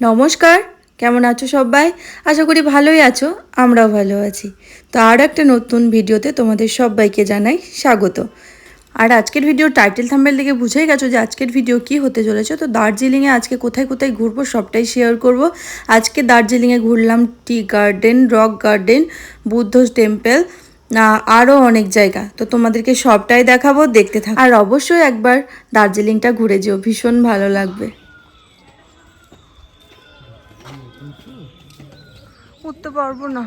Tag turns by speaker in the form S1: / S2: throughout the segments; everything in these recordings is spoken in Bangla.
S1: নমস্কার, কেমন আছো সবাই? আশা করি ভালোই আছো, আমরাও ভালো আছি। তো আর একটা নতুন ভিডিওতে তোমাদের সবাইকে জানাই স্বাগত। আর আজকের ভিডিও টাইটেল থাম্বেল দেখে বুঝেই গেছো যে আজকের ভিডিও কি হতে চলেছে। তো দার্জিলিংয়ে আজকে কোথায় কোথায় ঘুরবো সবটাই শেয়ার করব। আজকে দার্জিলিংয়ে ঘুরলাম tea garden, rock garden Buddha temple আরও অনেক জায়গা। তো তোমাদেরকে সবটাই দেখাবো, দেখতে থাকো। আর অবশ্যই একবার দার্জিলিংটা ঘুরে যেও, ভীষণ ভালো লাগবে। উঠতে পারব না।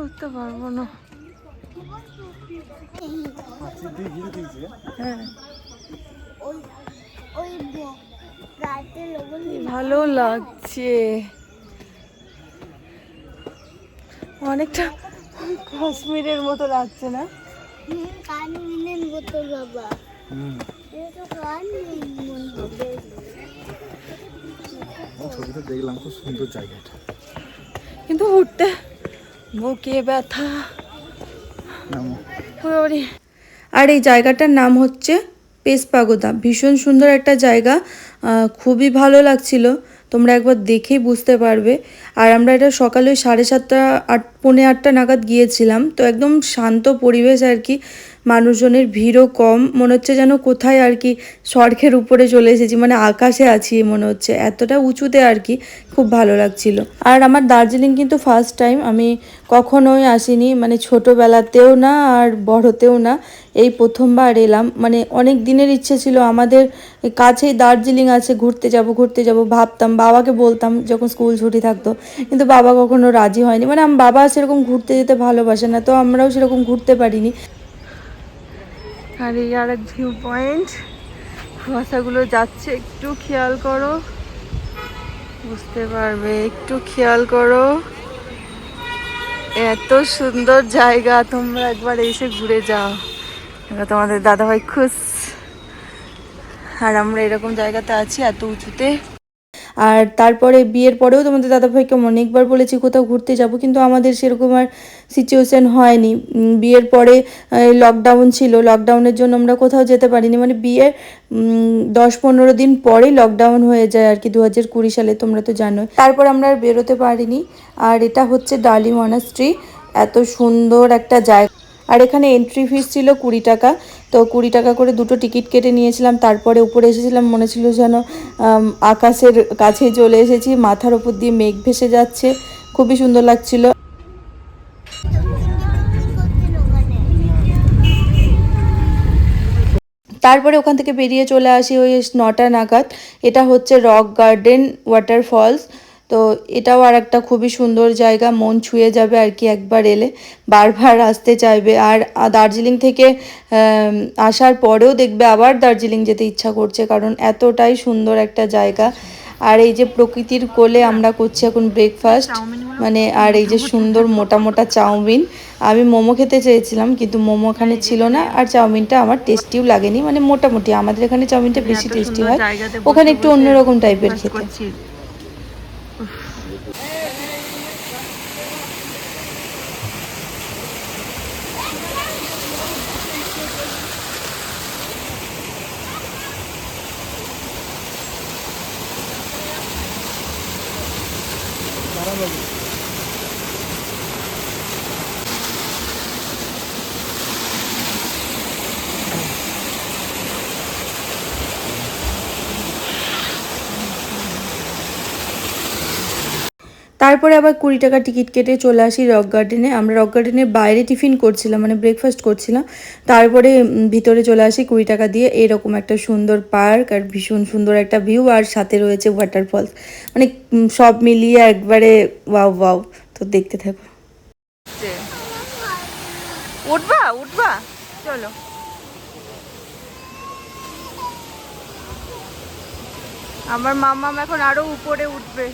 S1: উঠতে পারব না। হ্যাঁ। ভালো লাগছে। অনেকটা কাশ্মীরের মতো লাগছে না?
S2: বাবা মন
S3: ছবিটা দেখলাম খুব সুন্দর জায়গাটা।
S1: কিন্তু উঠতে বুকে ব্যথা। আর এই জায়গাটার নাম হচ্ছে পেসপাগোদা। ভীষণ সুন্দর একটা জায়গা। খুবই ভালো লাগছিল। তোমরা একবার দেখেই বুঝতে পারবে। আর আমরা এটা সকালে ওই সাড়ে সাতটা আট পৌনে আটটা নাগাদ গিয়েছিলাম। তো একদম শান্ত পরিবেশ আর কি। মানুষজনের ভিড়ও কম। মনে হচ্ছে যেন কোথায় আর কি স্বর্গের উপরে চলে এসেছি মানে আকাশে আছি মনে হচ্ছে। এতটা উঁচুতে আর কি খুব ভালো লাগছিল। আর আমার দার্জিলিং কিন্তু ফার্স্ট টাইম আমি কখনোই আসিনি মানে ছোটোবেলাতেও না আর বড়তেও না, এই প্রথমবার এলাম। মানে অনেক দিনের ইচ্ছে ছিল, আমাদের কাছেই দার্জিলিং আছে, ঘুরতে যাব ঘুরতে যাব, ভাবতাম, বাবাকে বলতাম যখন স্কুল ছুটি থাকতো, কিন্তু বাবা কখনো রাজি হয়নি। মানে আমার বাবা সেরকম ঘুরতে যেতে ভালোবাসে না, তো আমরাও সেরকম ঘুরতে পারিনি। আর এই আর এক ভিউ পয়েন্ট কুয়াশাগুলো যাচ্ছে, একটু খেয়াল করো। বুঝতে পারবে, একটু খেয়াল করো। এত সুন্দর জায়গা, তোমরা একবার এসে ঘুরে যাও। এবার তোমাদের দাদাভাই খুশ। আর আমরা এরকম জায়গাতে আছি, এত উঁচুতে। আর তারপরে বিয়ের পরেও তোমাদের দাদাভাইকে অনেকবার বলেছি কোথাও ঘুরতে যাব, কিন্তু আমাদের সেরকম আর সিচুয়েশান হয়নি। বিয়ের পরে লকডাউন ছিল লকডাউনের জন্য আমরা কোথাও যেতে পারিনি। মানে বিয়ের দশ পনেরো দিন পরেই লকডাউন হয়ে যায় আর কি দু হাজার কুড়ি সালে, তোমরা তো জানো তারপর আমরা আর বেরোতে পারিনি। আর এটা হচ্ছে ডালি মনাস্ট্রি এত সুন্দর একটা জায়গা। আর এখানে এন্ট্রি ফিস ছিল কুড়ি টাকা। তো কুড়ি টাকা করে দুটো টিকিট কেটে নিয়েছিলাম। তারপরে উপরে এসেছিলাম, মনে ছিল যেন আকাশের কাছে চলে এসেছি, মাথার ওপর দিয়ে মেঘ ভেসে যাচ্ছে। খুবই সুন্দর লাগছিল। তারপরে ওখান থেকে বেরিয়ে চলে আসি ওই নটা নাগাদ। এটা হচ্ছে রক গার্ডেন, ওয়াটারফলস। তো এটাও আর একটা খুবই সুন্দর জায়গা মন ছুঁয়ে যাবে আর কি একবার এলে। বারবার আসতে চাইবে। আর দার্জিলিং থেকে আসার পরেও দেখবে আবার দার্জিলিং যেতে ইচ্ছা করছে কারণ এতটাই সুন্দর একটা জায়গা। আর এই যে প্রকৃতির কোলে আমরা করছি এখন ব্রেকফাস্ট মানে আর এই যে সুন্দর মোটা মোটা চাউমিন। আমি মোমো খেতে চেয়েছিলাম কিন্তু মোমো এখানে ছিল না আর চাউমিনটা আমার টেস্টিও লাগেনি। মানে মোটামুটি আমাদের এখানে চাউমিনটা বেশি টেস্টি হয়। ওখানে একটু অন্যরকম টাইপের খেতে। Karar তারপরে আবার কুড়ি টাকা টিকিট কেটে চলে আসি রক গার্ডেনে। আমরা রক গার্ডেনের বাইরে টিফিন করছিলাম মানে ব্রেকফাস্ট করছিলাম। তারপরে ভিতরে চলে আসি কুড়ি টাকা দিয়ে। এরকম একটা সুন্দর পার্ক আর ভীষণ সুন্দর একটা ভিউ, আর সাথে রয়েছে ওয়াটারফলস মানে সব মিলিয়ে একবারে ওয়াও ওয়াও। তো দেখতে থাকো। উঠবা উঠবা। চলো। আমার মামাম এখন আরও উপরে উঠবে।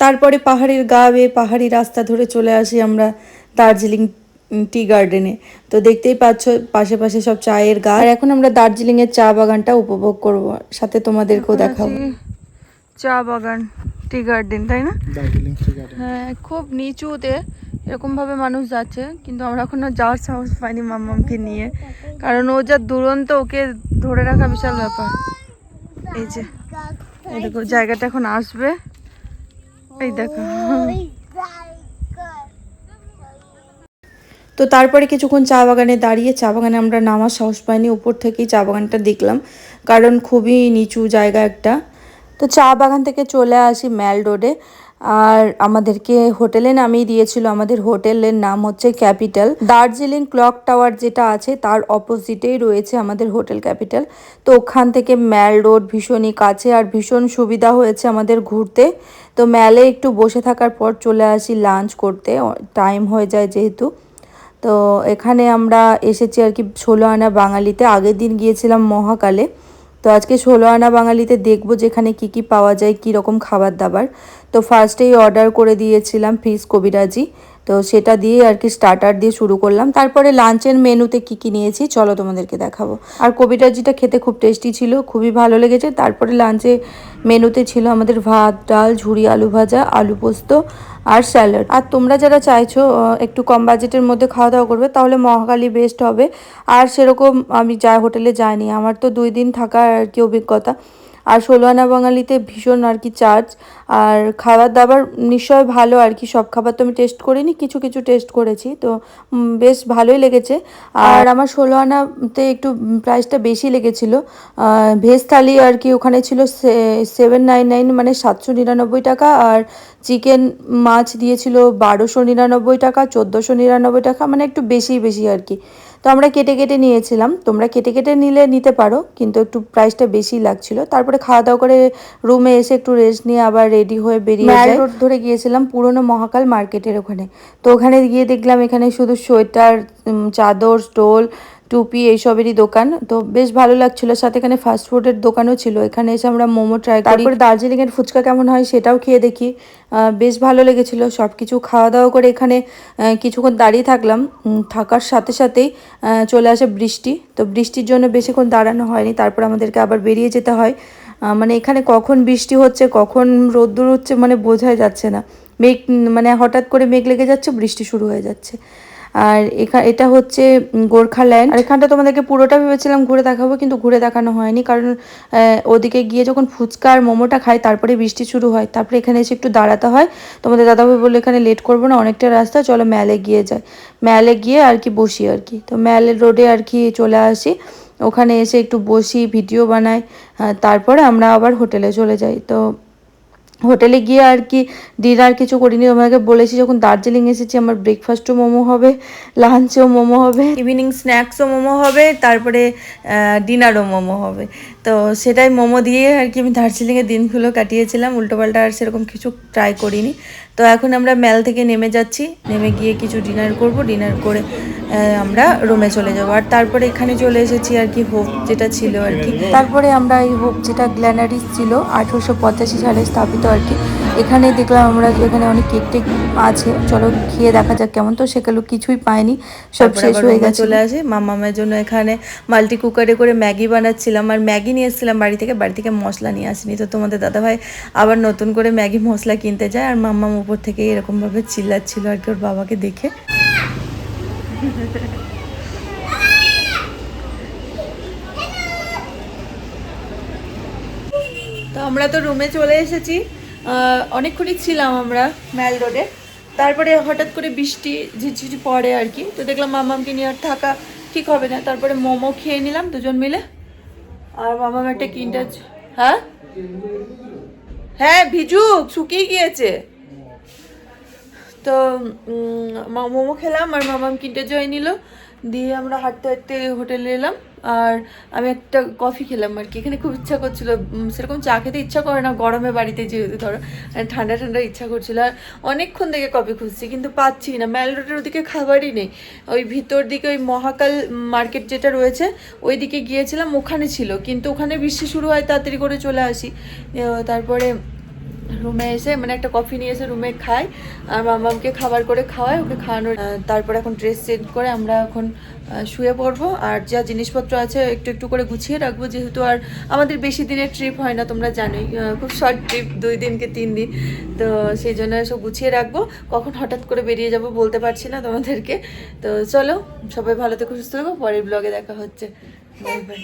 S1: তারপরে পাহাড়ের গা বেয়ে পাহাড়ি রাস্তা ধরে চলে আসি আমরা দার্জিলিং টি গার্ডেনে। তো দেখতেই পাচ্ছ পাশে পাশে সব চায়ের গা। আর এখন আমরা দার্জিলিং এর চা বাগানটা উপভোগ করব সাথে তোমাদেরকেও দেখাবো। চা বাগান টি গার্ডেন তাই না?
S3: Darjeeling tea garden.
S1: হ্যাঁ খুব নিচুতে এরকম ভাবে মানুষ যাচ্ছে কিন্তু আমরা এখনও যাওয়ার সাহস পাইনি মাম্মামকে নিয়ে। কারণ ও যা দুরন্ত ওকে ধরে রাখা বিশাল ব্যাপার। এই যে দেখো জায়গাটা এখন আসবে। এই দেখো। তো তারপরে কিছুক্ষণ চা বাগানে দাঁড়িয়ে, চা বাগানে আমরা নামার সাহস পাইনি, উপর থেকেই চা বাগানটা দেখলাম, কারণ খুবই নিচু জায়গা একটা। তো চা বাগান থেকে চলে আসি ম্যাল রোডে আর আমাদেরকে হোটেলে নামিয়ে দিয়েছিল। আমাদের হোটেলের নাম হচ্ছে ক্যাপিটাল। দার্জিলিং ক্লক টাওয়ার যেটা আছে, তার অপোজিটেই রয়েছে আমাদের হোটেল ক্যাপিটাল। তো ওখান থেকে ম্যাল রোড ভীষণই কাছে আর ভীষণ সুবিধা হয়েছে আমাদের ঘুরতে। তো ম্যালে একটু বসে থাকার পর চলে আসি লাঞ্চ করতে। টাইম হয়ে যায় যেহেতু। তো এখানে আমরা এসেছি আর কি ষোলো আনা বাঙালিতে। আগের দিন গিয়েছিলাম মহাকালে। তো আজকে ষোলো আনা বাঙালিতে দেখব যেখানে কি কি পাওয়া যায় কি রকম খাবার দাবার। তো ফার্স্টেই অর্ডার করে দিয়েছিলাম ফিস কবিরাজি। তো সেটা দিয়ে আর কি স্টার্টার দিয়ে শুরু করলাম। তারপরে লাঞ্চের মেনুতে কি কি নিয়েছি চলো তোমাদেরকে দেখাবো। আর কবিরাজিটা খেতে খুব টেস্টি ছিল, খুবই ভালো লেগেছে। তারপরে লাঞ্চে মেনুতে ছিল আমাদের ভাত, ডাল ঝুড়ি আলু ভাজা, আলু পোস্ত আর স্যালাড আর তোমরা যারা চাইছো একটু কম বাজেটের মধ্যে খাওয়া দাওয়া করবে, তাহলে মহাকালী বেস্ট হবে। আর সেরকম আমি যা হোটেলে যাইনি, আমার তো দুই দিন থাকার আর কি অভিজ্ঞতা। আর ষোলো আনা বাঙালিতে ভীষণ আর কি চার্জ আর খাবার দাবার নিশ্চয় ভালো আর কি, সব খাবার তো আমি টেস্ট করিনি, কিছু কিছু টেস্ট করেছি, তো বেশ ভালোই লেগেছে। আর আমার ষোলো আনাতে একটু প্রাইসটা বেশি লেগেছিলো। ভেজ থালি আর কি ওখানে ছিল সেভেন নাইন নাইন মানে সাতশো নিরানব্বই টাকা। আর চিকেন মাছ দিয়েছিল বারোশো নিরানব্বই টাকা, চোদ্দোশো নিরানব্বই টাকা মানে একটু বেশি বেশি আর কি। তো আমরা কেটে কেটে নিয়েছিলাম। তোমরা কেটে কেটে নিলে নিতে পারো কিন্তু একটু প্রাইসটা বেশি লাগছিল। তারপরে খাওয়া দাওয়া করে রুমে এসে একটু রেস্ট নিয়ে আবার রেডি হয়ে বেরিয়ে যাই। রোড ধরে গিয়েছিলাম পুরনো মহাকাল মার্কেটের ওখানে। তো ওখানে গিয়ে দেখলাম এখানে শুধু সোয়েটার চাদর স্টোল টুপি এইসবেরই দোকান। তো বেশ ভালো লাগছিল। সাথে এখানে ফাস্ট ফুডের দোকানও ছিল। এখানে এসে আমরা মোমো ট্রাই করি। তারপরে দার্জিলিং এর ফুচকা কেমন হয় সেটাও খেয়ে দেখি। বেশ ভালো লেগেছিল। সব কিছু খাওয়া দাওয়া করে এখানে কিছুক্ষণ দাঁড়িয়ে থাকলাম। থাকার সাথে সাথেই চলে আসে বৃষ্টি। তো বৃষ্টির জন্য বেশিক্ষণ দাঁড়ানো হয়নি। তারপর আমাদেরকে আবার বেরিয়ে যেতে হয়। মানে এখানে কখন বৃষ্টি হচ্ছে, কখন রোদ্দুর হচ্ছে মানে বোঝাই যাচ্ছে না। মেঘ মানে হঠাৎ করে মেঘ লেগে যাচ্ছে, বৃষ্টি শুরু হয়ে যাচ্ছে। আর এটা হচ্ছে গোর্খাল্যান্ড আর এখানটা তোমাদেরকে পুরোটা ভেবেছিলাম ঘুরে দেখাবো, কিন্তু ঘুরে দেখানো হয়নি, কারণ ওদিকে গিয়ে যখন ফুচকা আর মোমোটা খাই, তারপরে বৃষ্টি শুরু হয়। তারপরে এখানে এসে একটু দাঁড়াতে হয়। তোমাদের দাদাভাই বলল, এখানে লেট করব না, অনেকটা রাস্তা, চলো ম্যালে গিয়ে যায় ম্যালে গিয়ে আর কি বসি আর কি। তো ম্যালের রোডে আর কি চলে আসি। ওখানে এসে একটু বসি ভিডিও বানাই। তারপরে আমরা আবার হোটেলে চলে যাই। তো হোটেলে গিয়ে আর কি ডিনার কিছু করিনি আমাকে বলেছি যখন দার্জিলিং এসেছি আমার ব্রেকফাস্টও মোমো হবে লাঞ্চও মোমো হবে ইভিনিং স্ন্যাক্সও মোমো হবে, তারপরে ডিনারও মোমো হবে। তো সেটাই মোমো দিয়ে আর কি আমি দার্জিলিংয়ের দিনগুলো কাটিয়েছিলাম। উল্টোপাল্টা আর সেরকম কিছু ট্রাই করিনি। তো এখন আমরা ম্যাল থেকে নেমে যাচ্ছি। নেমে গিয়ে কিছু ডিনার করব। ডিনার করে আমরা রুমে চলে যাব। আর তারপরে এখানে চলে এসেছি আর কি হোপ যেটা ছিল আর কি। তারপরে আমরা এই হোপ যেটা গ্ল্যানারিস ছিল আঠেরোশো পঁচাশি সালে স্থাপিত আর কি। এখানে দেখলাম আমরা এখানে অনেক কেক টেক আছে। চলো খেয়ে দেখা যাক কেমন। তো সেগুলো কিছুই পাইনি। সব শেষ হয়ে গেছে। চলে আসে। মামামের জন্য এখানে মাল্টি কুকারে করে ম্যাগি বানাচ্ছিলাম। আর ম্যাগি নিয়ে এসেছিলাম বাড়ি থেকে বাড়ি থেকে মশলা নিয়ে আসিনি। তো তোমাদের দাদাভাই আবার নতুন করে ম্যাগি মশলা কিনতে যায় আর মাম্মাম উপর থেকে এরকমভাবে চিল্লাচ্ছিল আর কি ওর বাবাকে দেখে। তো আমরা তো রুমে চলে এসেছি। অনেকক্ষণই ছিলাম আমরা ম্যাল রোডে। তারপরে হঠাৎ করে বৃষ্টি ঝিরঝিরি পড়ে আর কি। তো দেখলাম মামামকে নিয়ে আর থাকা ঠিক হবে না। তারপরে মোমো খেয়ে নিলাম দুজন মিলে। আর মামা একটা কিনটা হ্যাঁ? হ্যাঁ ভিজু শুকিয়ে গিয়েছে। তো মা- মোমো খেলাম আর মামাম কিনটা জয় নিল। দিয়ে আমরা হাঁটতে হাঁটতে হোটেলে এলাম। আর আমি একটা কফি খেলাম আর কি। এখানে খুব ইচ্ছা করছিল সেরকম চা খেতে ইচ্ছা করে না, গরমে বাড়িতে যেহেতু ধরো ঠান্ডা ঠান্ডা ইচ্ছা করছিল। আর অনেকক্ষণ থেকে কফি খুঁজছি, কিন্তু পাচ্ছি না। ম্যাল রোডের ওদিকে খাবারই নেই। ওই ভিতর দিকে ওই মহাকাল মার্কেট যেটা রয়েছে ওই দিকে গিয়েছিলাম, ওখানে ছিল। কিন্তু ওখানে বৃষ্টি শুরু হয়, তাড়াতাড়ি করে চলে আসি। তারপরে
S4: রুমে এসে মানে একটা কফি নিয়ে এসে রুমে খাই। আর মামামকে খাবার করে খাওয়াই, ওকে খাওয়ানোর তারপর এখন ড্রেস চেঞ্জ করে আমরা এখন শুয়ে পড়ব। আর যা জিনিসপত্র আছে একটু একটু করে গুছিয়ে রাখব, যেহেতু আর আমাদের বেশি দিনের ট্রিপ হয় না, তোমরা জানোই খুব শর্ট ট্রিপ দুই দিনকে তিন দিন। তো সেই জন্য সব গুছিয়ে রাখব। কখন হঠাৎ করে বেরিয়ে যাব বলতে পারছি না তোমাদেরকে। তো চলো, সবাই ভালো থেকো, সুস্থ থাকো। পরের ব্লগে দেখা হচ্ছে। Bye bye